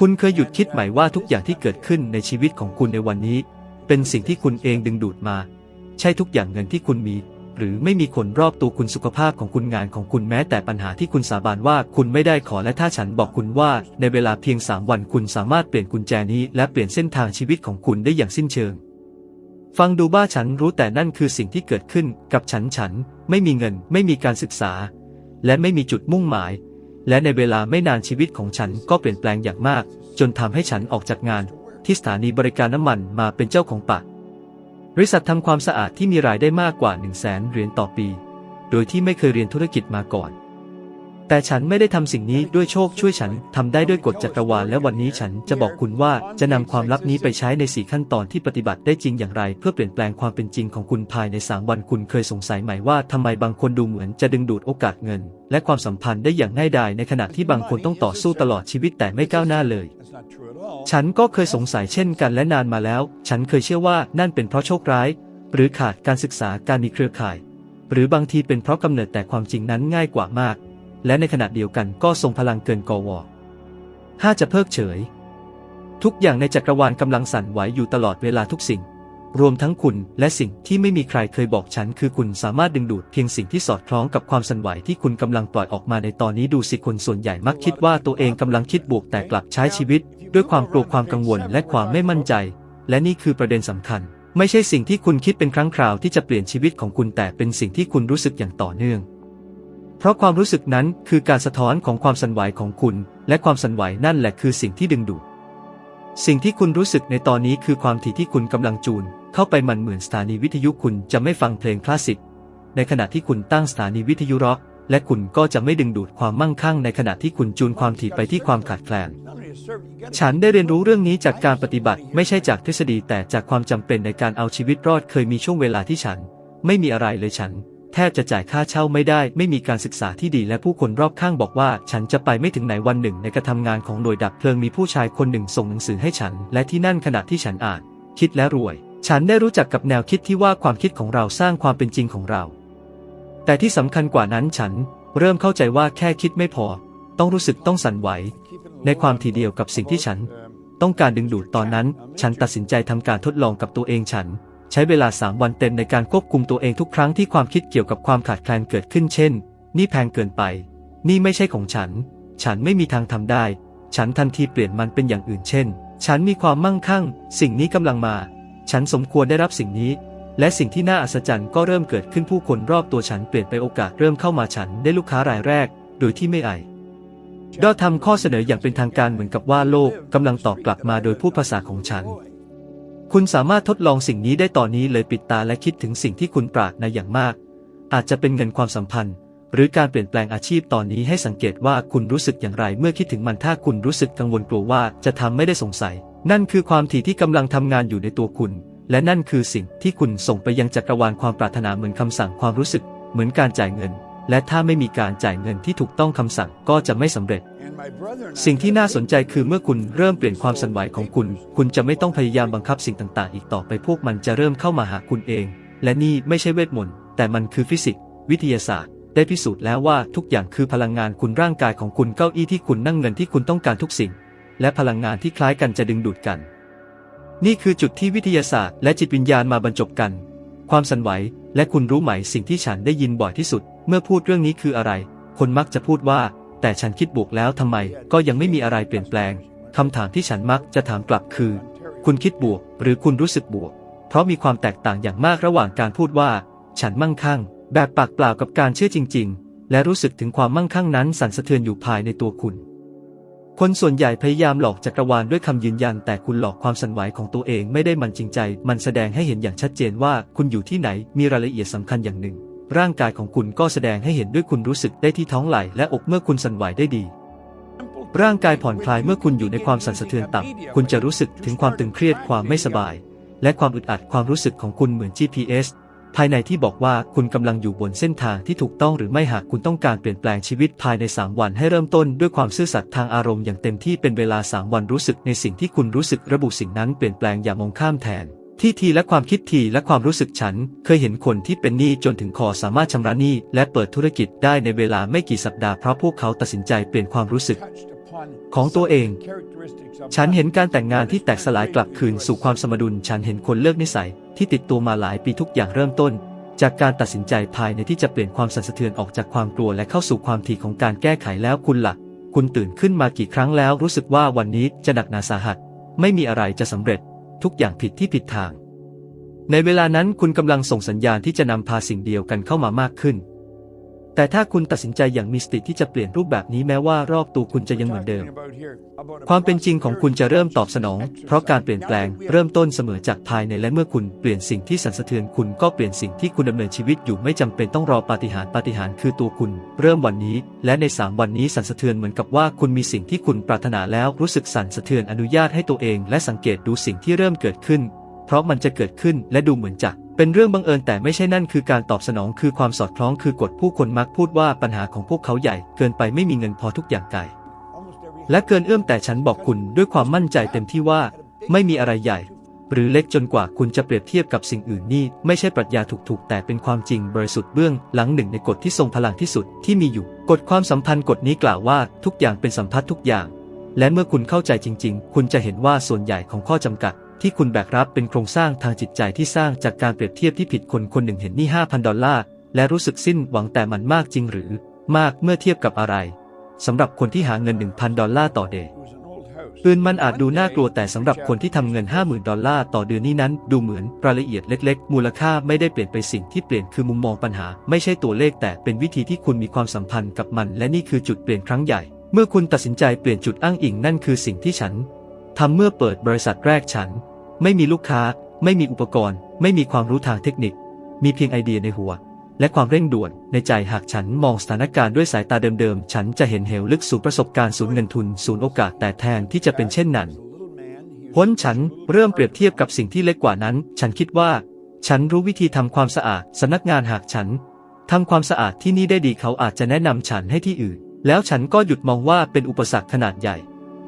คุณเคยหยุดคิดไหมว่าทุกอย่างที่เกิดขึ้นในชีวิตของคุณในวันนี้ เป็นสิ่งที่คุณเองดึงดูดมา ใช่ทุกอย่างเงินที่คุณมี หรือไม่มีคนรอบตัวคุณสุขภาพของคุณงานของคุณแม้แต่ปัญหาที่คุณสาบานว่าคุณไม่ได้ขอและถ้าฉันบอกคุณว่า ในเวลาเพียง 3 วันคุณสามารถเปลี่ยนกุญแจนี้และเปลี่ยนเส้นทางชีวิตของคุณได้อย่างสิ้นเชิง ฟังดูบ้าฉันรู้แต่นั่นคือสิ่งที่เกิดขึ้นกับฉันฉัน ไม่มีเงิน ไม่มีการศึกษา และไม่มีจุดมุ่งหมาย และในเวลาไม่นานชีวิตของฉันก็เปลี่ยนแปลงอย่างมาก จนทำให้ฉันออกจากงาน ที่สถานีบริการน้ำมันมาเป็นเจ้าของปะบริษัททำความสะอาดที่มีรายได้มากกว่า 1 0 0 0 0แสนเหรียญต่อปี โดยที่ไม่เคยเรียนธุรกิจมาก่อน แต่ฉันไม่ได้ทำสิ่งนี้ด้วยโชคช่วยฉันทำได้ด้วยกฎจักรวาลและวันนี้ฉันจะบอกคุณว่าจะนำความลับนี้ไปใช้ในสี่ขั้นตอนที่ปฏิบัติได้จริงอย่างไร เพื่อเปลี่ยนแปลงความเป็นจริงของคุณภายในสามวันคุณเคยสงสัยไหมว่าทำไมบางคนดูเหมือนจะดึงดูดโอกาสเงิน และความสัมพันธ์ได้อย่างง่ายดายในขณะที่บางคนต้องต่อสู้ตลอดชีวิตแต่ไม่ก้าวหน้าเลย ฉันก็เคยสงสัยเช่นกันและนานมาแล้ว ฉันเคยเชื่อว่านั่นเป็นเพราะโชคร้าย หรือขาดการศึกษาการมีเครือข่าย หรือบางทีเป็นเพราะกำเนิดแต่ความจริงนั้นง่ายกว่ามาก และในขณะเดียวกันก็ทรงพลังเกินกวห้าจะเพิกเฉย ทุกอย่างในจักรวาลกำลังสั่นไหวอยู่ตลอดเวลาทุกสิ่ง รวมทั้งคุณและสิ่งที่ไม่มีใครเคยบอกฉัน คือคุณสามารถดึงดูดเพียงสิ่งที่สอดคล้องกับความสั่นไหวที่คุณกำลังปล่อยออกมาในตอนนี้ดูสิคนส่วนใหญ่มักคิดว่าตัวเองกำลังคิดบวกแต่กลับใช้ชีวิต ด้วยความกลัวความกังวลและความไม่มั่นใจ และนี่คือประเด็นสำคัญ ไม่ใช่สิ่งที่คุณคิดเป็นครั้งคราวที่จะเปลี่ยนชีวิตของคุณแต่เป็นสิ่งที่คุณรู้สึกอย่างต่อเนื่อง ราะความรู้สึกนั้นคือการสะท้อนของความสั่นไหวของคุณ และความสั่นไหวนั่นแหละคือสิ่งที่ดึงดูด สิ่งที่คุณรู้สึกในตอนนี้คือความถี่ที่คุณกำลังจูน เข้าไปมันเหมือนสถานีวิทยุคุณจะไม่ฟังเพลงคลาสสิก ในขณะที่คุณตั้งสถานีวิทยุร็อกและคุณก็จะไม่ดึงดูดความมั่งคั่งในขณะที่คุณจูนความถี่ไปที่ความขาดแคลน ฉันได้เรียนรู้เรื่องนี้จากการปฏิบัติไม่ใช่จากทฤษฎีแต่จากความจำเป็นในการเอาชีวิตรอดเคยมีช่วงเวลาที่ฉัน ไม่มีอะไรเลยฉัน แทบจะจ่ายค่าเช่าไม่ได้ ไม่มีการศึกษาที่ดีและผู้คนรอบข้างบอกว่า ฉันจะไปไม่ถึงไหนวันหนึ่ง ในการทำงานของหน่วยดับเพลิงมีผู้ชายคนหนึ่งส่งหนังสือให้ฉัน และที่นั่นขณะที่ฉันอ่าน คิดและรวย ฉันได้รู้จักกับแนวคิดที่ว่าความคิดของเราสร้างความเป็นจริงของเรา แต่ที่สำคัญกว่านั้นฉัน เริ่มเข้าใจว่าแค่คิดไม่พอ ต้องรู้สึกต้องสั่นไหว ในความทีเดียวกับสิ่งที่ฉัน ต้องการดึงดูดตอนนั้น ฉันตัดสินใจทำการทดลองกับตัวเองฉัน ใช้เวลา 3 วันเต็มในการควบคุมตัวเองทุกครั้งที่ความคิดเกี่ยวกับความขาดแคลนเกิดขึ้นเช่น นี่แพงเกินไป นี่ไม่ใช่ของฉัน ฉันไม่มีทางทำได้ ฉันทันทีเปลี่ยนมันเป็นอย่างอื่นเช่น ฉันมีความมั่งคั่ง สิ่งนี้กำลังมา ฉันสมควรได้รับสิ่งนี้ และสิ่งที่น่าอัศจรรย์ก็เริ่มเกิดขึ้นผู้คนรอบตัวฉันเปลี่ยนไปโอกาสเริ่มเข้ามาฉันได้ลูกค้ารายแรก โดยที่ไม่ไอดอทำข้อเสนออย่างเป็นทางการเหมือนกับว่าโลกกำลังตอบกลับมาโดยพูดภาษาของฉัน คุณสามารถทดลองสิ่งนี้ได้ตอนนี้เลยปิดตาและคิดถึงสิ่งที่คุณปรารถนาอย่างมาก อาจจะเป็นเงินความสัมพันธ์ หรือการเปลี่ยนแปลงอาชีพตอนนี้ให้สังเกตว่าคุณรู้สึกอย่างไรเมื่อคิดถึงมันถ้าคุณรู้สึกกังวลกลัวว่าจะทำไม่ได้สงสัย นั่นคือความถี่ที่กำลังทำงานอยู่ในตัวคุณ และนั่นคือสิ่งที่คุณส่งไปยังจักรวาลความปรารถนาเหมือนคำสั่งความรู้สึก เหมือนการจ่ายเงิน และถ้าไม่มีการจ่ายเงินที่ถูกต้องคำสั่งก็จะไม่สำเร็จ สิ่งที่น่าสนใจคือเมื่อคุณเริ่มเปลี่ยนความสั่นไหวของคุณ คุณจะไม่ต้องพยายามบังคับสิ่งต่างๆ อีกต่อไปพวกมันจะเริ่มเข้ามาหาคุณเอง และนี่ไม่ใช่เวทมนต์แต่มันคือฟิสิกส์วิทยาศาสตร์ ได้พิสูจน์แล้วว่าทุกอย่างคือพลังงานคุณร่างกายของคุณเก้าอี้ที่คุณนั่งเงินที่คุณต้องการทุกสิ่ง และพลังงานที่คล้ายกันจะดึงดูดกัน นี่คือจุดที่วิทยาศาสตร์ และจิตวิญญาณมาบรรจบกัน ความสั่นไหว และคุณรู้ไหมสิ่งที่ฉันได้ยินบ่อยที่สุด เมื่อพูดเรื่องนี้คืออะไร คนมักจะพูดว่า แต่ฉันคิดบวกแล้วทำไม ก็ยังไม่มีอะไรเปลี่ยนแปลงคำถามที่ฉันมักจะถามกลับคือ คุณคิดบวก หรือคุณรู้สึกบวก เพราะมีความแตกต่างอย่างมากระหว่างการพูดว่า ฉันมั่งคั่ง แบบปากเปล่ากับการเชื่อจริง ๆ และรู้สึกถึงความมั่งคั่งนั้นสั่นสะเทือนอยู่ภายในตัวคุณ คนส่วนใหญ่พยายามหลอกจักรวาลด้วยคำยืนยัน แต่คุณหลอกความสั่นไหวของตัวเองไม่ได้มันจริงใจ มันแสดงให้เห็นอย่างชัดเจนว่าคุณอยู่ที่ไหนมีรายละเอียดสำคัญอย่างหนึ่ง ร่างกายของคุณก็แสดงให้เห็นด้วยคุณรู้สึกได้ที่ท้องไหล่และอกเมื่อคุณสั่นไหวได้ดี ร่างกายผ่อนคลายเมื่อคุณอยู่ในความสั่นสะเทือนต่ำคุณจะรู้สึกถึงความตึงเครียดความไม่สบาย และความอึดอัดความรู้สึกของคุณเหมือน GPS ภายในที่บอกว่าคุณกำลังอยู่บนเส้นทางที่ถูกต้องหรือไม่หากคุณต้องการเปลี่ยนแปลงชีวิตภายใน 3 วันให้เริ่มต้นด้วยความซื่อสัตย์ทางอารมณ์อย่างเต็มที่เป็นเวลา 3 วันรู้สึกในสิ่งที่คุณรู้สึกระบุสิ่งนั้นเปลี่ยนแปลงอย่ามองข้ามแทน ที่ทีและความคิดทีและความรู้สึกฉัน เคยเห็นคนที่เป็นหนี้จนถึงคอสามารถชำระหนี้และเปิดธุรกิจได้ในเวลาไม่กี่สัปดาห์เพราะพวกเขาตัดสินใจเปลี่ยนความรู้สึก ของตัวเอง ฉันเห็นการแต่งงานที่แตกสลายกลับคืนสู่ความสมดุล ฉันเห็นคนเลิกนิสัยที่ติดตัวมาหลายปีทุกอย่างเริ่มต้น จากการตัดสินใจภายในที่จะเปลี่ยนความสั่นสะเทือนออกจากความกลัวและเข้าสู่ความถี่ของการแก้ไขแล้วคุณหลักคุณตื่นขึ้นมากี่ครั้งแล้วรู้สึกว่าวันนี้จะหนักหนาสาหัส ไม่มีอะไรจะสำเร็จ ทุกอย่างผิดที่ผิดทาง ในเวลานั้นคุณกำลังส่งสัญญาณที่จะนำพาสิ่งเดียวกันเข้ามามากขึ้น แต่ถ้าคุณตัดสินใจอย่างมีสติที่จะเปลี่ยนรูปแบบนี้แม้ว่ารอบตัวคุณจะยังเหมือนเดิม ความเป็นจริงของคุณจะเริ่มตอบสนอง เพราะการเปลี่ยนแปลงเริ่มต้นเสมอจากภายในและเมื่อคุณเปลี่ยนสิ่งที่สั่นสะเทือนคุณก็เปลี่ยนสิ่งที่คุณดำเนินชีวิตอยู่ไม่จำเป็นต้องรอปาฏิหาริย์ปาฏิหาริย์คือตัวคุณ เริ่มวันนี้ และในสามวันนี้สั่นสะเทือนเหมือนกับว่าคุณมีสิ่งที่คุณปรารถนาแล้วรู้สึกสั่นสะเทือนอนุญาตให้ตัวเอง และสังเกตดูสิ่งที่เริ่มเกิดขึ้น เพราะมันจะเกิดขึ้นและดูเหมือนจะเป็นเรื่องบังเอิญแต่ไม่ใช่นั่นคือการตอบสนองคือความสอดคล้องคือกฎผู้คนมักพูดว่าปัญหาของพวกเขาใหญ่เกินไปไม่มีเงินพอทุกอย่างไกลและเกินเอื้อมแต่ฉันบอกคุณด้วยความมั่นใจเต็มที่ว่า ไม่มีอะไรใหญ่ หรือเล็กจนกว่าคุณจะเปรียบเทียบกับสิ่งอื่นนี่ไม่ใช่ปรัชญาถูกๆ แต่เป็นความจริงบริสุทธิ์เบื้องหลังหนึ่งในกฎที่ทรงพลังที่สุดที่มีอยู่กฎความสัมพันธ์กฎนี้กล่าวว่าทุกอย่างเป็นสัมพัทธ์ทุกอย่าง และเมื่อคุณเข้าใจจริง ๆ คุณจะเห็นว่าส่วนใหญ่ของข้อจำกัด ที่คุณแบกรับเป็นโครงสร้างทางจิตใจที่สร้างจากการเปรียบเทียบที่ผิดคนคนหนึ่งเห็นนี่5,000 ดอลลาร์ และรู้สึกสิ้นหวังแต่มันมากจริงหรือ มากเมื่อเทียบกับอะไรสำหรับคนที่หาเงิน 1,000 ดอลลาร์ต่อเดือนปืนมันอาจดูน่ากลัวแต่สำหรับคนที่ทำเงิน 50,000 ดอลลาร์ต่อเดือนนี้นั้น ดูเหมือนรายละเอียดเล็ก ๆ มูลค่าไม่ได้เปลี่ยนไปสิ่งที่เปลี่ยนคือมุมมองปัญหา ไม่ใช่ตัวเลขแต่เป็นวิธีที่คุณมีความสัมพันธ์กับมัน และนี่คือจุดเปลี่ยนครั้งใหญ่ เมื่อคุณตัดสินใจเปลี่ยนจุดอ้างอิงนั่นคือสิ่งที่ฉัน ทำเมื่อเปิดบริษัทแรกฉัน ไม่มีลูกค้า ไม่มีอุปกรณ์ ไม่มีความรู้ทางเทคนิค มีเพียงไอเดียในหัว และความเร่งด่วนในใจหากฉันมองสถานการณ์ด้วยสายตาเดิมๆ ฉันจะเห็นเหวลึกสู่ประสบการณ์ศูนย์เงินทุนศูนย์โอกาสแต่แทนที่จะเป็นเช่นนั้นพ้นฉันเริ่มเปรียบเทียบกับสิ่งที่เล็กกว่านั้น ฉันคิดว่า ฉันรู้วิธีทำความสะอาดสำนักงานหากฉันทำความสะอาดที่นี่ได้ดีเขาอาจจะแนะนำฉันให้ที่อื่น แล้วฉันก็หยุดมองว่าเป็นอุปสรรคขนาดใหญ่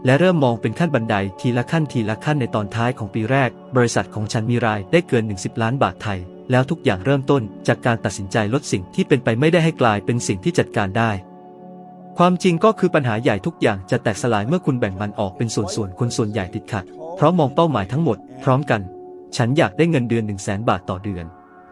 และเริ่มมองเป็นขั้นบันไดทีละขั้นทีละขั้นในตอนท้ายของปีแรก บริษัทของฉันมีรายได้เกิน 10 ล้านบาทไทย แล้วทุกอย่างเริ่มต้นจากการตัดสินใจลดสิ่งที่เป็นไปไม่ได้ให้กลายเป็นสิ่งที่จัดการได้ ความจริงก็คือปัญหาใหญ่ทุกอย่างจะแตกสลายเมื่อคุณแบ่งมันออกเป็นส่วนๆคนส่วนใหญ่ติดขัด เพราะมองเป้าหมายทั้งหมด พร้อมกัน ฉันอยากได้เงินเดือน 1 0 0 0 0แสนบาทต่อเดือน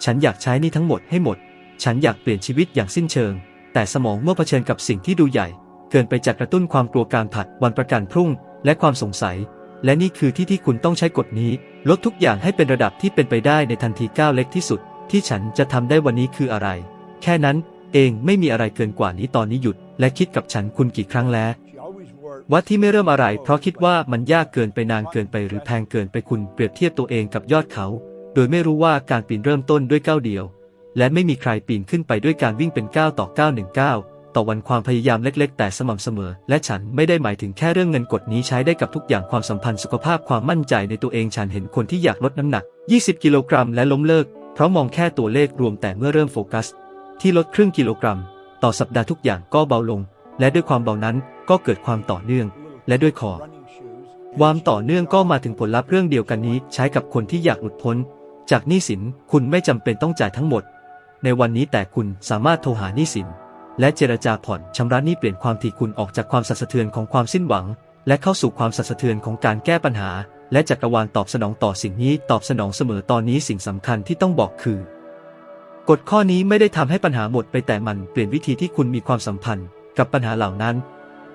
ฉันอยากใช้นี่ทั้งหมดให้หมด ฉันอยากเปลี่ยนชีวิตอย่างสิ้นเชิง แต่สมองเมื่อเผชิญกับสิ่งที่ดูใหญ่ เกินไปจากกระตุ้นความกลัวการผัดวันประกันพรุ่ง และความสงสัย และนี่คือที่ที่คุณต้องใช้กฎนี้ ลดทุกอย่างให้เป็นระดับที่เป็นไปได้ในทันทีก้าวเล็กที่สุด ที่ฉันจะทำได้วันนี้คืออะไร แค่นั้นเองไม่มีอะไรเกินกว่านี้ตอนนี้หยุด และคิดกับฉันคุณกี่ครั้งแล้ววัดที่ไม่เริ่มอะไร เพราะคิดว่ามันยากเกินไปนานเกินไปหรือแพงเกินไปคุณเปรียบเทียบตัวเองกับยอดเขา โดยไม่รู้ว่าการปีนเริ่มต้นด้วยก้าวเดียว และไม่มีใครปีนขึ้นไปด้วยการวิ่งเป็นก้าวต่อก้าวหนึ่งก้าว ต่อวันความพยายามเล็ก ๆ แต่สม่ำเสมอ และฉันไม่ได้หมายถึงแค่เรื่องเงินกฎนี้ใช้ได้กับทุกอย่างความสัมพันธ์สุขภาพความมั่นใจในตัวเองฉันเห็นคนที่อยากลดน้ำหนัก 20 กิโลกรัมและล้มเลิก เพราะมองแค่ตัวเลขรวมแต่เมื่อเริ่มโฟกัส ที่ลดครึ่งกิโลกรัม ต่อสัปดาห์ทุกอย่างก็เบาลง และด้วยความเบานั้นก็เกิดความต่อเนื่อง และด้วยคอความต่อเนื่องก็มาถึงผลลัพธ์เรื่องเดียวกันนี้ ใช้กับคนที่อยากหลุดพ้น จากหนี้สินคุณไม่จำเป็นต้องจ่ายทั้งหมด ในวันนี้แต่คุณสามารถโทรหาหนี้สิน และเจรจาผ่อนชำระหนี้เปลี่ยนความถี่คุณออกจากความสั่นสะเทือนของความสิ้นหวัง และเข้าสู่ความสั่นสะเทือนของการแก้ปัญหา และจักรวาลตอบสนองต่อสิ่งนี้ตอบสนองเสมอตอนนี้สิ่งสำคัญที่ต้องบอกคือกฎข้อนี้ไม่ได้ทำให้ปัญหาหมดไปแต่มันเปลี่ยนวิธีที่คุณมีความสัมพันธ์กับปัญหาเหล่านั้น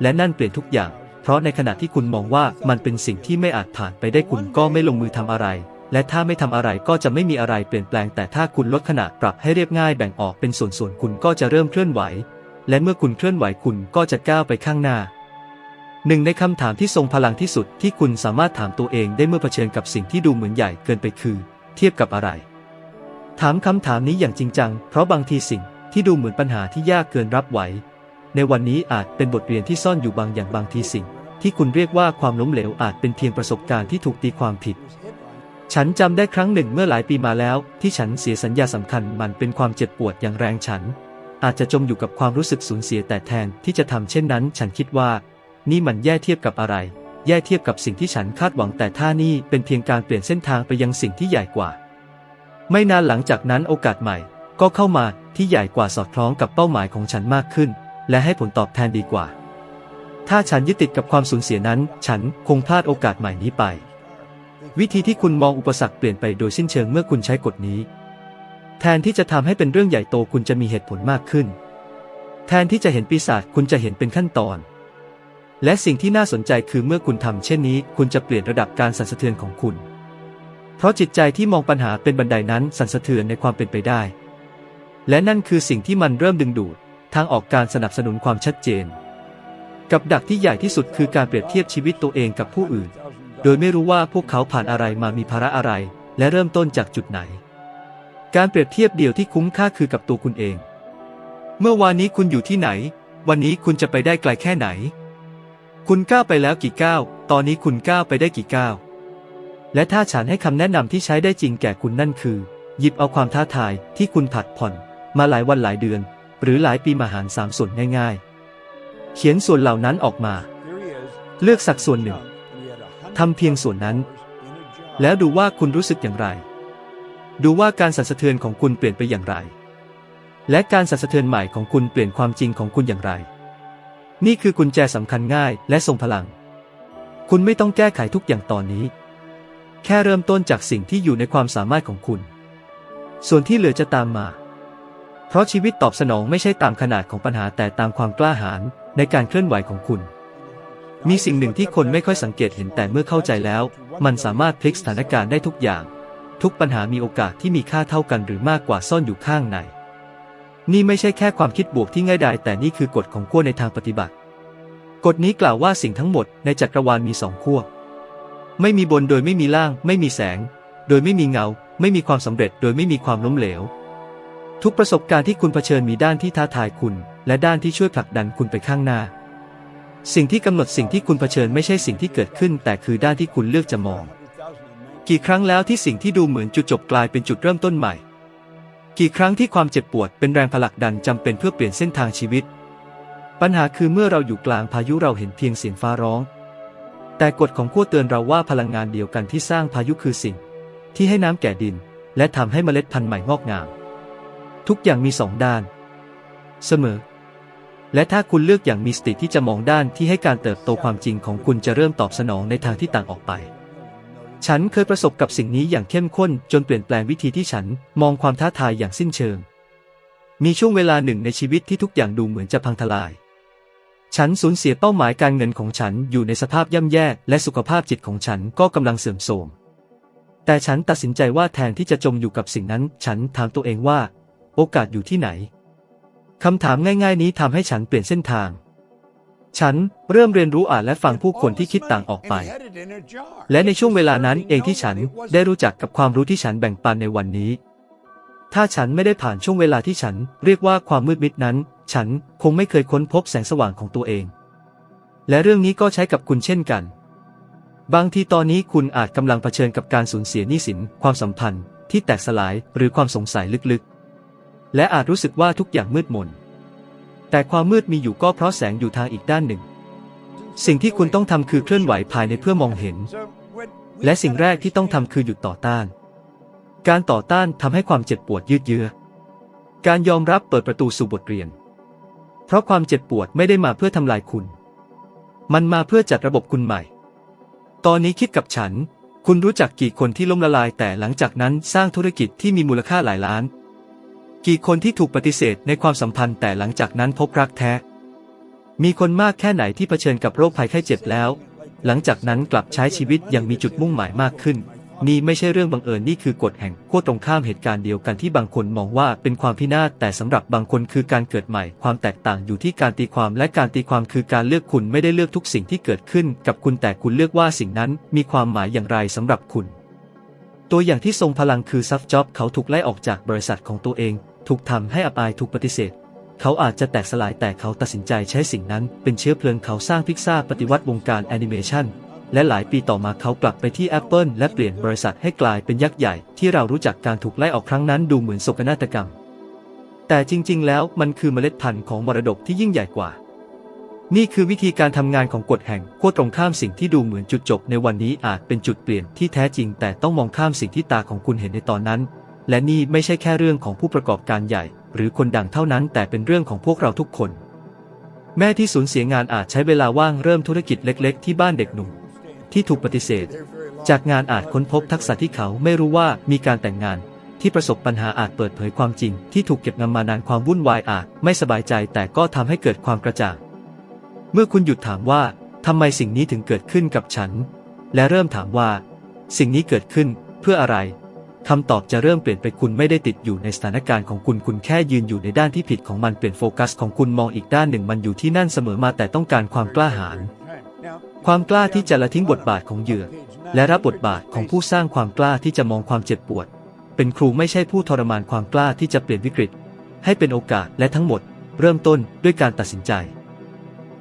และนั่นเปลี่ยนทุกอย่าง เพราะในขณะที่คุณมองว่ามันเป็นสิ่งที่ไม่อาจผ่านไปได้คุณก็ไม่ลงมือทำอะไร และถ้าไม่ทำอะไรก็จะไม่มีอะไรเปลี่ยนแปลงแต่ถ้าคุณลดขนาดปรับให้เรียบง่ายแบ่งออกเป็นส่วนๆคุณก็จะเริ่มเคลื่อนไหว และเมื่อคุณเคลื่อนไหวคุณก็จะก้าวไปข้างหน้าหนึ่งในคำถามที่ทรงพลังที่สุดที่คุณสามารถถามตัวเองได้เมื่อเผชิญกับสิ่งที่ดูเหมือนใหญ่เกินไปคือ เทียบกับอะไร ถามคำถามนี้อย่างจริงจัง เพราะบางทีสิ่งที่ดูเหมือนปัญหาที่ยากเกินรับไหว ในวันนี้อาจเป็นบทเรียนที่ซ่อนอยู่บางอย่างบางทีสิ่ง ที่คุณเรียกว่าความล้มเหลวอาจเป็นเพียงประสบการณ์ที่ถูกตีความผิด ฉันจำได้ครั้งหนึ่งเมื่อหลายปีมาแล้ว ที่ฉันเสียสัญญาสำคัญมันเป็นความเจ็บปวดอย่างแรงฉัน อาจจะจมอยู่กับความรู้สึกสูญเสียแต่แทนที่จะทำเช่นนั้น ฉันคิดว่า นี่มันแย่เทียบกับอะไร แย่เทียบกับสิ่งที่ฉันคาดหวังแต่ถ้านี่เป็นเพียงการเปลี่ยนเส้นทางไปยังสิ่งที่ใหญ่กว่า ไม่นานหลังจากนั้นโอกาสใหม่ ก็เข้ามาที่ใหญ่กว่าสอดคล้องกับเป้าหมายของฉันมากขึ้น และให้ผลตอบแทนดีกว่า ถ้าฉันยึดติดกับความสูญเสียนั้น ฉันคงพลาดโอกาสใหม่นี้ไป วิธีที่คุณมองอุปสรรคเปลี่ยนไปโดยสิ้นเชิงเมื่อคุณใช้กฎนี้ แทนที่จะทำให้เป็นเรื่องใหญ่โตคุณจะมีเหตุผลมากขึ้น แทนที่จะเห็นปีศาจคุณจะเห็นเป็นขั้นตอน และสิ่งที่น่าสนใจคือเมื่อคุณทำเช่นนี้ คุณจะเปลี่ยนระดับการสั่นสะเทือนของคุณ เพราะจิตใจที่มองปัญหาเป็นบันไดนั้นสั่นสะเทือนในความเป็นไปได้ และนั่นคือสิ่งที่มันเริ่มดึงดูดทางออกการสนับสนุนความชัดเจน กับดักที่ใหญ่ที่สุดคือการเปรียบเทียบชีวิตตัวเองกับผู้อื่น โดยไม่รู้ว่าพวกเขาผ่านอะไรมามีภาระอะไร และเริ่มต้นจากจุดไหน การเปรียบเทียบเดียวที่คุ้มค่าคือกับตัวคุณเอง เมื่อวานนี้คุณอยู่ที่ไหน วันนี้คุณจะไปได้ไกลแค่ไหน คุณก้าวไปแล้วกี่ก้าว ตอนนี้คุณก้าวไปได้กี่ก้าว และถ้าฉันให้คำแนะนำที่ใช้ได้จริงแก่คุณนั่นคือ หยิบเอาความท้าทายที่คุณผัดผ่อน มาหลายวันหลายเดือน หรือหลายปีมาหารสามส่วนง่าย ๆ เขียนส่วนเหล่านั้นออกมา เลือกสักส่วนหนึ่ง ทำเพียงส่วนนั้น แล้วดูว่าคุณรู้สึกอย่างไร ดูว่าการสั่นสะเทือนของคุณเปลี่ยนไปอย่างไร และการสั่นสะเทือนใหม่ของคุณเปลี่ยนความจริงของคุณอย่างไร นี่คือกุญแจสำคัญง่ายและทรงพลัง คุณไม่ต้องแก้ไขทุกอย่างตอนนี้ แค่เริ่มต้นจากสิ่งที่อยู่ในความสามารถของคุณ ส่วนที่เหลือจะตามมา เพราะชีวิตตอบสนองไม่ใช่ตามขนาดของปัญหาแต่ตามความกล้าหาญในการเคลื่อนไหวของคุณ มีสิ่งหนึ่งที่คนไม่ค่อยสังเกตเห็นแต่เมื่อเข้าใจแล้ว มันสามารถพลิกสถานการณ์ได้ทุกอย่าง ทุกปัญหามีโอกาสที่มีค่าเท่ากันหรือมากกว่าซ่อนอยู่ข้างใน นี่ไม่ใช่แค่ความคิดบวกที่ง่ายดายแต่นี่คือกฎของขั้วในทางปฏิบัติ กฎนี้กล่าวว่าสิ่งทั้งหมดในจักรวาลมีสองขั้วไม่มีบนโดยไม่มีล่าง ไม่มีแสง โดยไม่มีเงา ไม่มีความสำเร็จ โดยไม่มีความล้มเหลว ทุกประสบการณ์ที่คุณเผชิญมีด้านที่ท้าทายคุณ และด้านที่ช่วยผลักดันคุณไปข้างหน้า สิ่งที่กำหนดสิ่งที่คุณเผชิญไม่ใช่สิ่งที่เกิดขึ้น แต่คือด้านที่คุณเลือกจะมอง กี่ครั้งแล้วที่สิ่งที่ดูเหมือนจุดจบกลายเป็นจุดเริ่มต้นใหม่ กี่ครั้งที่ความเจ็บปวดเป็นแรงผลักดันจำเป็นเพื่อเปลี่ยนเส้นทางชีวิต ปัญหาคือเมื่อเราอยู่กลางพายุเราเห็นเพียงเสียงฟ้าร้อง แต่กฎของขั้วเตือนเราว่าพลังงานเดียวกันที่สร้างพายุคือสิ่ง ที่ให้น้ำแก่ดิน และทำให้เมล็ดพันธุ์ใหม่งอกงาม ทุกอย่างมีสองด้าน เสมอ และถ้าคุณเลือกอย่างมีสติที่จะมองด้านที่ให้การเติบโตความจริงของคุณจะเริ่มตอบสนองในทางที่ต่างออกไป ฉันเคยประสบกับสิ่งนี้อย่างเข้มข้นจนเปลี่ยนแปลงวิธีที่ฉันมองความท้าทายอย่างสิ้นเชิง มีช่วงเวลาหนึ่งในชีวิตที่ทุกอย่างดูเหมือนจะพังทลาย ฉันสูญเสียเป้าหมายการเงินของฉันอยู่ในสภาพย่ำแย่ และสุขภาพจิตของฉันก็กำลังเสื่อมโทรม แต่ฉันตัดสินใจว่าแทนที่จะจมอยู่กับสิ่งนั้น ฉันถามตัวเองว่า โอกาสอยู่ที่ไหน คำถามง่ายๆนี้ทำให้ฉันเปลี่ยนเส้นทาง ฉันเริ่มเรียนรู้อ่านและฟังผู้คนที่คิดต่างออกไป และในช่วงเวลานั้นเองที่ฉันได้รู้จักกับความรู้ที่ฉันแบ่งปันในวันนี้ ถ้าฉันไม่ได้ผ่านช่วงเวลาที่ฉันเรียกว่าความมืดมิดนั้น ฉันคงไม่เคยค้นพบแสงสว่างของตัวเอง และเรื่องนี้ก็ใช้กับคุณเช่นกันบางทีตอนนี้คุณอาจกำลังเผชิญกับการสูญเสียหนี้สิน ความสัมพันธ์ที่แตกสลายหรือความสงสัยลึกๆ และอาจรู้สึกว่าทุกอย่างมืดมน แต่ความมืดมีอยู่ก็เพราะแสงอยู่ทางอีกด้านหนึ่ง สิ่งที่คุณต้องทำคือเคลื่อนไหวภายในเพื่อมองเห็น และสิ่งแรกที่ต้องทำคือหยุดต่อต้าน การต่อต้านทำให้ความเจ็บปวดยืดเยื้อ การยอมรับเปิดประตูสู่บทเรียน เพราะความเจ็บปวดไม่ได้มาเพื่อทำลายคุณ มันมาเพื่อจัดระบบคุณใหม่ ตอนนี้คิดกับฉัน คุณรู้จักกี่คนที่ล้มละลายแต่หลังจากนั้นสร้างธุรกิจที่มีมูลค่าหลายล้าน กี่คนที่ถูกปฏิเสธในความสัมพันธ์แต่หลังจากนั้นพบรักแท้ มีคนมากแค่ไหนที่เผชิญกับโรคภัยไข้เจ็บแล้ว หลังจากนั้นกลับใช้ชีวิตอย่างมีจุดมุ่งหมายมากขึ้น นี่ไม่ใช่เรื่องบังเอิญนี่คือกฎแห่งขั้วตรงข้ามเหตุการณ์เดียวกันที่บางคนมองว่าเป็นความพินาศแต่สำหรับบางคนคือการเกิดใหม่ ความแตกต่างอยู่ที่การตีความและการตีความคือการเลือกคุณไม่ได้เลือกทุกสิ่งที่เกิดขึ้น กับคุณแต่คุณเลือกว่าสิ่งนั้น มีความหมายอย่างไรสำหรับคุณตัวอย่างที่ทรงพลังคือซัฟจ็อบเขาถูกไล่ออกจากบริษัทของตัวเอง ถูกทำให้อับอายถูกปฏิเสธ เขาอาจจะแตกสลายแต่เขาตัดสินใจใช้สิ่งนั้นเป็นเชื้อเพลิงเขาสร้างพิกซ่าปฏิวัติวงการแอนิเมชันและหลายปีต่อมาเขากลับไปที่ Apple และเปลี่ยนบริษัทให้กลายเป็นยักษ์ใหญ่ที่เรารู้จักการถูกไล่ออกครั้งนั้นดูเหมือนโศกนาฏกรรม แต่จริง ๆ แล้วมันคือเมล็ดพันธุ์ของมรดกที่ยิ่งใหญ่กว่า นี่คือวิธีการทำงานของกฎแห่งขั้วตรงข้ามสิ่งที่ดูเหมือนจุดจบในวันนี้อาจเป็นจุดเปลี่ยนที่แท้จริง แต่ต้องมองข้ามสิ่งที่ตาของคุณเห็นในตอนนั้น และนี่ไม่ใช่แค่เรื่องของผู้ประกอบการใหญ่ หรือคนดังเท่านั้น แต่เป็นเรื่องของพวกเราทุกคน แม่ที่สูญเสียงานอาจใช้เวลาว่างเริ่มธุรกิจเล็ก ๆ ที่บ้านเด็กหนุ่ม ที่ถูกปฏิเสธ จากงานอาจค้นพบทักษะที่เขาไม่รู้ว่ามีการแต่งงาน ที่ประสบปัญหาอาจเปิดเผยความจริง ที่ถูกเก็บงำมานานความวุ่นวายอาจไม่สบายใจ แต่ก็ทำให้เกิดความกระจ่างเมื่อคุณหยุดถามว่าทำไมสิ่งนี้ถึงเกิดขึ้นกับฉัน และเริ่มถามว่า สิ่งนี้เกิดขึ้นเพื่ออะไร คำตอบจะเริ่มเปลี่ยนไปคุณไม่ได้ติดอยู่ในสถานการณ์ของคุณคุณแค่ยืนอยู่ในด้านที่ผิดของมันเปลี่ยนโฟกัสของคุณมองอีกด้านหนึ่งมันอยู่ที่นั่นเสมอมาแต่ต้องการความกล้าหาญความกล้าที่จะละทิ้งบทบาทของเหยื่อ และรับบทบาทของผู้สร้างความกล้าที่จะมองความเจ็บปวด เป็นครูไม่ใช่ผู้ทรมานความกล้าที่จะเปลี่ยนวิกฤต ให้เป็นโอกาสและทั้งหมด เริ่มต้นด้วยการตัดสินใจ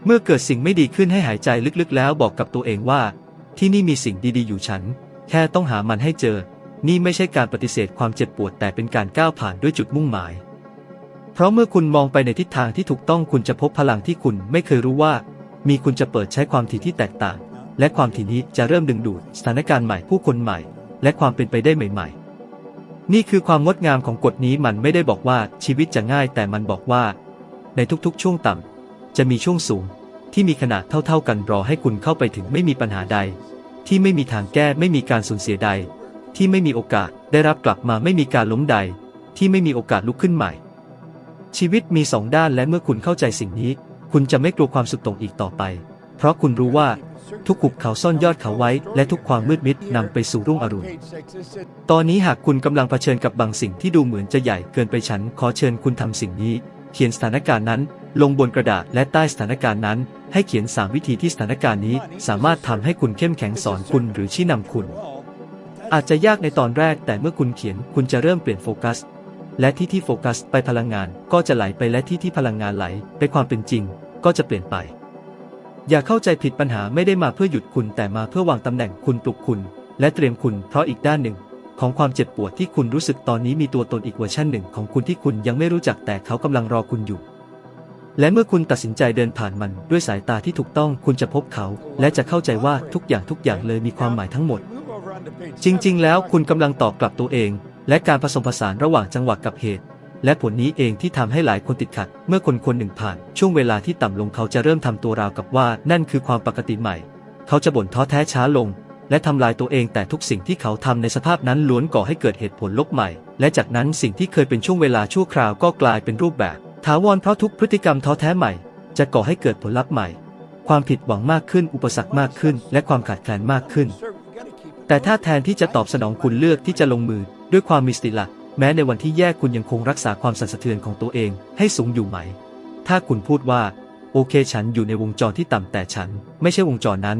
เมื่อเกิดสิ่งไม่ดีขึ้นให้หายใจลึกๆ แล้วบอกกับตัวเองว่า ที่นี่มีสิ่งดีๆ อยู่ฉัน แค่ต้องหามันให้เจอ นี่ไม่ใช่การปฏิเสธความเจ็บปวดแต่เป็นการก้าวผ่านด้วยจุดมุ่งหมาย เพราะเมื่อคุณมองไปในทิศทางที่ถูกต้องคุณจะพบพลังที่คุณไม่เคยรู้ว่า มีคุณจะเปิดใช้ความถี่ที่แตกต่าง และความถี่นี้จะเริ่มดึงดูดสถานการณ์ใหม่ผู้คนใหม่ และความเป็นไปได้ใหม่ ๆ นี่คือความงดงามของกฎนี้มันไม่ได้บอกว่าชีวิตจะง่าย แต่มันบอกว่า ในทุกๆ ช่วงต่ำจะมีช่วงสูง ที่มีขนาดเท่าๆกันรอให้คุณเข้าไปถึงไม่มีปัญหาใด ที่ไม่มีทางแก้ไม่มีการสูญเสียใด ที่ไม่มีโอกาสได้รับกลับมาไม่มีการล้มใด ที่ไม่มีโอกาสลุกขึ้นใหม่ ชีวิตมีสองด้านและเมื่อคุณเข้าใจสิ่งนี้ คุณจะไม่กลัวความสุดต่งอีกต่อไป เพราะคุณรู้ว่า ทุกขุบเขาซ่อนยอดเขาไว้ และทุกความมืดมิดนำไปสู่รุ่งอรุณ ตอนนี้หากคุณกำลังเผชิญกับบางสิ่งที่ดูเหมือนจะใหญ่เกินไปฉัน ขอเชิญคุณทำสิ่งนี้ เขียนสถานการณ์นั้น ลงบนกระดาษและใต้สถานการณ์นั้น ให้เขียน 3 วิธีที่สถานการณ์นี้ สามารถทำให้คุณเข้มแข็งสอนคุณหรือชี้นำคุณ อาจจะยากในตอนแรกแต่เมื่อคุณเขียนคุณจะเริ่มเปลี่ยนโฟกัส และที่ที่โฟกัสไปพลังงานก็จะไหลไปและที่ที่พลังงานไหลไปความเป็นจริง ก็จะเปลี่ยนไป อย่าเข้าใจผิดปัญหาไม่ได้มาเพื่อหยุดคุณแต่มาเพื่อวางตำแหน่งคุณปลุกคุณ และเตรียมคุณเพราะอีกด้านหนึ่ง ของความเจ็บปวดที่คุณรู้สึกตอนนี้มีตัวตนอีกเวอร์ชันหนึ่งของคุณที่คุณยังไม่รู้จักแต่เขากำลังรอคุณอยู่และเมื่อคุณตัดสินใจเดินผ่านมันด้วยสายตาที่ถูกต้องคุณจะพบเขา และจะเข้าใจว่าทุกอย่างทุกอย่างเลยมีความหมายทั้งหมด จริง ๆ แล้วคุณกำลังตอบกลับตัวเอง และการผสมผสานระหว่างจังหวะกับเหตุ และผลนี้เองที่ทำให้หลายคนติดขัด เมื่อคนคนหนึ่งผ่าน ช่วงเวลาที่ต่ำลงเขาจะเริ่มทำตัวราวกับว่านั่นคือความปกติใหม่ เขาจะบ่นท้อแท้ช้าลง และทำลายตัวเองแต่ทุกสิ่งที่เขาทำในสภาพนั้นล้วนก่อให้เกิดเหตุผลลบใหม่ และจากนั้นสิ่งที่เคยเป็นช่วงเวลาชั่วคราวก็กลายเป็นรูปแบบถาวรเพราะทุกพฤติกรรมท้อแท้ใหม่ จะก่อให้เกิดผลลัพธ์ใหม่ ความผิดหวังมากขึ้นอุปสรรคมากขึ้น และความขาดแคลนมากขึ้น แต่ถ้าแทนที่จะตอบสนองคุณเลือกที่จะลงมือ ด้วยความมีสติลักแม้ในวันที่แย่คุณยังคงรักษาความสั่นสะเทือนของตัวเองให้สูงอยู่ไหม ถ้าคุณพูดว่า โอเคฉันอยู่ในวงจรที่ต่ำแต่ฉันไม่ใช่วงจรนั้น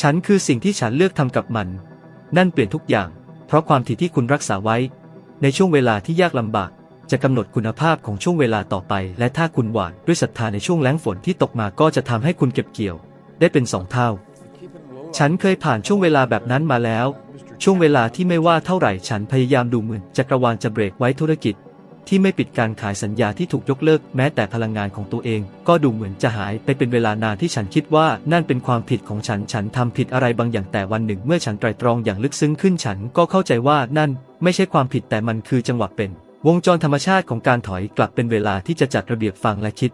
ฉันคือสิ่งที่ฉันเลือกทำกับมัน นั่นเปลี่ยนทุกอย่าง เพราะความถี่ที่คุณรักษาไว้ ในช่วงเวลาที่ยากลำบาก จะกำหนดคุณภาพของช่วงเวลาต่อไป และถ้าคุณหวานด้วยศรัทธาในช่วงแล้งฝนที่ตกมาก็จะทำให้คุณเก็บเกี่ยว ได้เป็นสองเท่า ฉันเคยผ่านช่วงเวลาแบบนั้นมาแล้ว ช่วงเวลาที่ไม่ว่าเท่าไหร่ฉันพยายามดูเหมือนจักรวาลจะเบรกไว้ธุรกิจ ที่ไม่ปิดการขายสัญญาที่ถูกยกเลิกแม้แต่พลังงานของตัวเอง ก็ดูเหมือนจะหายไปเป็นเวลานานที่ฉันคิดว่านั่นเป็นความผิดของฉันฉันทำผิดอะไรบางอย่างแต่วันหนึ่งเมื่อฉันไตรตรองอย่างลึกซึ้งขึ้นฉันก็เข้าใจว่านั่นไม่ใช่ความผิดแต่มันคือจังหวะเป็น วงจรธรรมชาติของการถอยกลับเป็นเวลาที่จะจัดระเบียบฟังและคิด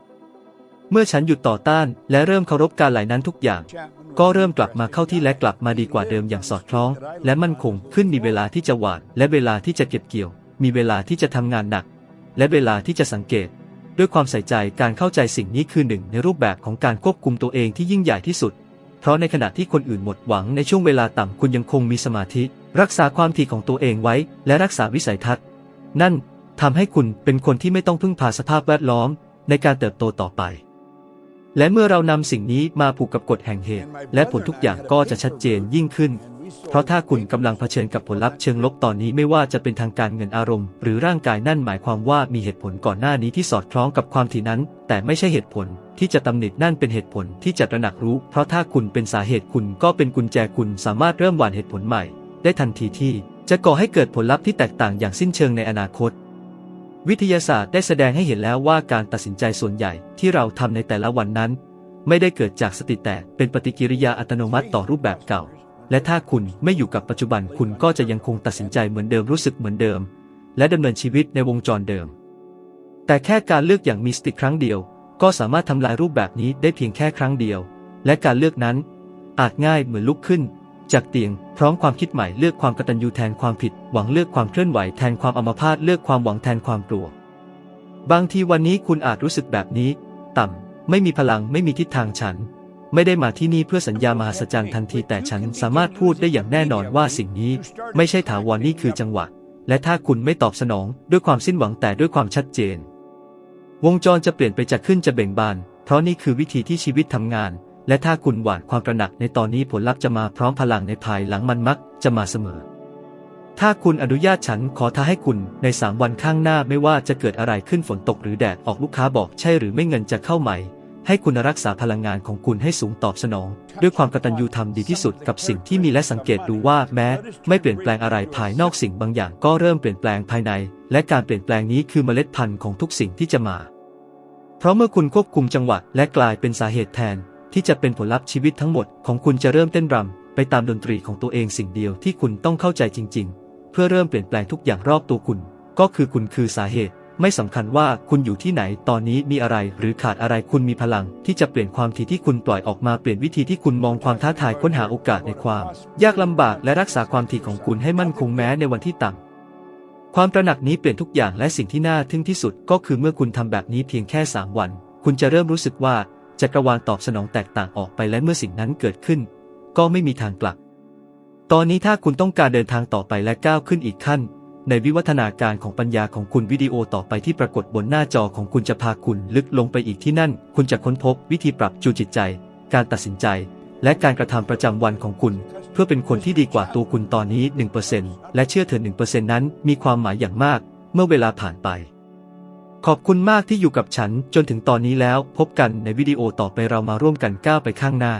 เมื่อฉันหยุดต่อต้านและเริ่มเคารพการไหลนั้นทุกอย่าง ก็เริ่มกลับมาเข้าที่และกลับมาดีกว่าเดิมอย่างสอดคล้อง และมั่นคงขึ้นมีเวลาที่จะหวานและเวลาที่จะเก็บเกี่ยว มีเวลาที่จะทำงานหนัก และเวลาที่จะสังเกต ด้วยความใส่ใจการเข้าใจสิ่งนี้คือหนึ่งในรูปแบบของการควบคุมตัวเองที่ยิ่งใหญ่ที่สุด เพราะในขณะที่คนอื่นหมดหวังในช่วงเวลาต่ำคุณยังคงมีสมาธิ รักษาความถี่ของตัวเองไว้ และรักษาวิสัยทัศน์ นั่นทำให้คุณเป็นคนที่ไม่ต้องพึ่งพาสภาพแวดล้อม ในการเติบโตต่อไป และเมื่อเรานำสิ่งนี้มาผูกกับกฎแห่งเหตุ และผลทุกอย่างก็จะชัดเจนยิ่งขึ้น เพราะถ้าคุณกำลังเผชิญกับผลลัพธ์เชิงลบตอนนี้ไม่ว่าจะเป็นทางการเงินอารมณ์ หรือร่างกายนั่นหมายความว่ามีเหตุผลก่อนหน้านี้ที่สอดคล้องกับความถี่นั้น แต่ไม่ใช่เหตุผลที่จะตำหนินั่นเป็นเหตุผลที่จะตระหนักรู้ เพราะถ้าคุณเป็นสาเหตุคุณก็เป็นกุญแจคุณสามารถเริ่มหว่านเหตุผลใหม่ ได้ทันทีที่จะก่อให้เกิดผลลัพธ์ที่แตกต่างอย่างสิ้นเชิงในอนาคต วิทยาศาสตร์ได้แสดงให้เห็นแล้วว่าการตัดสินใจส่วนใหญ่ที่เราทำในแต่ละวันนั้น ไม่ได้เกิดจากสติแต่เป็นปฏิกิริยาอัตโนมัติต่อรูปแบบเก่า และถ้าคุณไม่อยู่กับปัจจุบันคุณก็จะยังคงตัดสินใจเหมือนเดิมรู้สึกเหมือนเดิม และดำเนินชีวิตในวงจรเดิม แต่แค่การเลือกอย่างมีสติครั้งเดียว ก็สามารถทำลายรูปแบบนี้ได้เพียงแค่ครั้งเดียว และการเลือกนั้น อาจง่ายเหมือนลุกขึ้น จากเตียง พร้อมความคิดใหม่เลือกความกตัญญูแทนความผิด หวังเลือกความเคลื่อนไหวแทนความอมพาตเลือกความหวังแทนความกลัว บางทีวันนี้คุณอาจรู้สึกแบบนี้ ต่ำ ไม่มีพลังไม่มีทิศทางฉัน ไม่ได้มาที่นี่เพื่อสัญญามหัศจรรย์ทันทีแต่ฉันสามารถพูดได้อย่างแน่นอนว่าสิ่งนี้ ไม่ใช่ถาวรนี่คือจังหวะ และถ้าคุณไม่ตอบสนอง ด้วยความสิ้นหวังแต่ด้วยความชัดเจน วงจรจะเปลี่ยนไปจากขึ้นจะเบ่งบาน เพราะนี่คือวิธีที่ชีวิตทำงาน และถ้าคุณหว่านความตระหนักในตอนนี้ผลลัพธ์จะมาพร้อมพลังในภายหลังมันมักจะมาเสมอ ถ้าคุณอนุญาตฉันขอท้าให้คุณในสามวันข้างหน้าไม่ว่าจะเกิดอะไรขึ้นฝนตกหรือแดดออกลูกค้าบอกใช่หรือไม่เงินจะเข้าใหม่ ให้คุณรักษาพลังงานของคุณให้สูงตอบสนอง ด้วยความกตัญญูทำดีที่สุดกับสิ่งที่มีและสังเกตดูว่าแม้ ไม่เปลี่ยนแปลงอะไรภายนอกสิ่งบางอย่างก็เริ่มเปลี่ยนแปลงภายใน และการเปลี่ยนแปลงนี้คือเมล็ดพันธุ์ของทุกสิ่งที่จะมา เพราะเมื่อคุณควบคุมจังหวะและกลายเป็นสาเหตุแทน ที่จะเป็นผลลัพธ์ชีวิตทั้งหมดของคุณจะเริ่มเต้นรำไปตามดนตรีของตัวเองสิ่งเดียวที่คุณต้องเข้าใจจริง ๆ เพื่อเริ่มเปลี่ยนแปลงทุกอย่างรอบตัวคุณ ก็คือคุณคือสาเหตุ ไม่สำคัญว่าคุณอยู่ที่ไหนตอนนี้มีอะไร หรือขาดอะไรคุณมีพลัง ที่จะเปลี่ยนความถี่ที่คุณปล่อยออกมาเปลี่ยนวิธีที่คุณมองความท้าทายค้นหาโอกาสในความ ยากลำบากและรักษาความถี่ของคุณให้มั่นคงแม้ในวันที่ต่ำความตระหนักนี้เปลี่ยนทุกอย่างและสิ่งที่น่าทึ่งที่สุดก็คือเมื่อคุณทำแบบนี้เพียงแค่ 3 วัน คุณจะเริ่มรู้สึกว่า จักรวาลตอบสนองแตกต่างออกไปและเมื่อสิ่งนั้นเกิดขึ้น ก็ไม่มีทางกลับ ตอนนี้ถ้าคุณต้องการเดินทางต่อไปและก้าวขึ้นอีกขั้น ในวิวัฒนาการของปัญญาของคุณวิดีโอต่อไปที่ปรากฏบนหน้าจอของคุณจะพาคุณลึกลงไปอีกที่นั่น คุณจะค้นพบวิธีปรับจูนจิตใจ การตัดสินใจ และการกระทำประจำวันของคุณ เพื่อเป็นคนที่ดีกว่าตัวคุณตอนนี้ 1%และเชื่อเถอะ1%นั้นมีความหมายอย่างมาก เมื่อเวลาผ่านไป ขอบคุณมากที่อยู่กับฉันจนถึงตอนนี้แล้วพบกันในวิดีโอต่อไปเรามาร่วมกันก้าวไปข้างหน้า